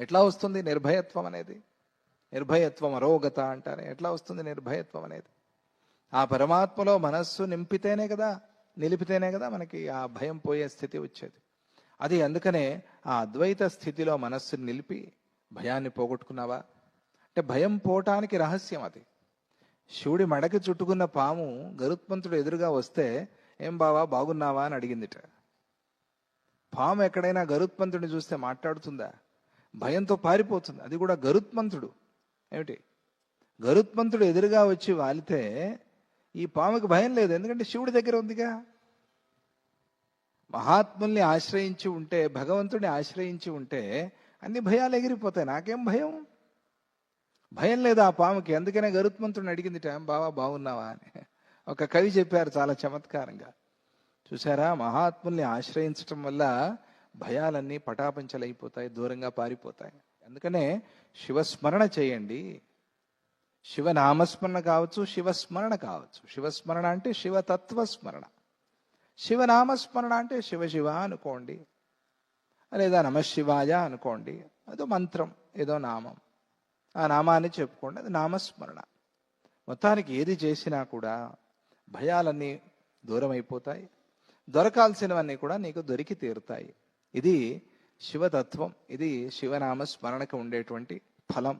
ఎట్లా వస్తుంది నిర్భయత్వం అనేది? నిర్భయత్వం అరోగత అంటారు ఎట్లా వస్తుంది నిర్భయత్వం అనేది? ఆ పరమాత్మలో మనస్సు నింపితేనే కదా నిలిపితేనే కదా మనకి ఆ భయం పోయే స్థితి వచ్చేది. అది అందుకనే ఆ అద్వైత స్థితిలో మనస్సు నిలిపి భయాన్ని పోగొట్టుకున్నావా? అంటే భయం పోవటానికి రహస్యం అది. శివుడి మడకి చుట్టుకున్న పాము గరుత్మంతుడు ఎదురుగా వస్తే ఏం బావా బాగున్నావా? అని అడిగిందిట. పాము ఎక్కడైనా గరుత్మంతుడిని చూస్తే మాట్లాడుతుందా? భయంతో పారిపోతుంది. అది కూడా గరుత్మంతుడు. ఏమిటి? గరుత్మంతుడు ఎదురుగా వచ్చి వాలితే ఈ పాముకి భయం లేదు. ఎందుకంటే శివుడి దగ్గర ఉందిగా. మహాత్ముల్ని ఆశ్రయించి ఉంటే భగవంతుడిని ఆశ్రయించి ఉంటే అన్ని భయాలు ఎగిరిపోతాయి. నాకేం భయం? భయం లేదు ఆ పాముకి. అందుకనే గరుత్మంతుడిని అడిగింది టైం బావా బాగున్నావా? అని. ఒక కవి చెప్పారు చాలా చమత్కారంగా. చూసారా మహాత్ముల్ని ఆశ్రయించటం వల్ల భయాలన్నీ పటాపంచలైపోతాయి దూరంగా పారిపోతాయి. అందుకనే శివస్మరణ చేయండి. శివనామస్మరణ కావచ్చు శివస్మరణ కావచ్చు. శివస్మరణ అంటే శివతత్వ స్మరణ శివనామస్మరణ అంటే శివ శివ అనుకోండి. లేదా నమశివాయ అనుకోండి. అదో మంత్రం ఏదో నామం. ఆ నామాన్ని చెప్పుకోండి అది నామస్మరణ. మొత్తానికి ఏది చేసినా కూడా భయాలన్నీ దూరం అయిపోతాయి దొరకాల్సినవన్నీ కూడా నీకు దొరికి తీరుతాయి. ఇది శివతత్వం ఇది శివనామ స్మరణకు ఉండేటువంటి ఫలం.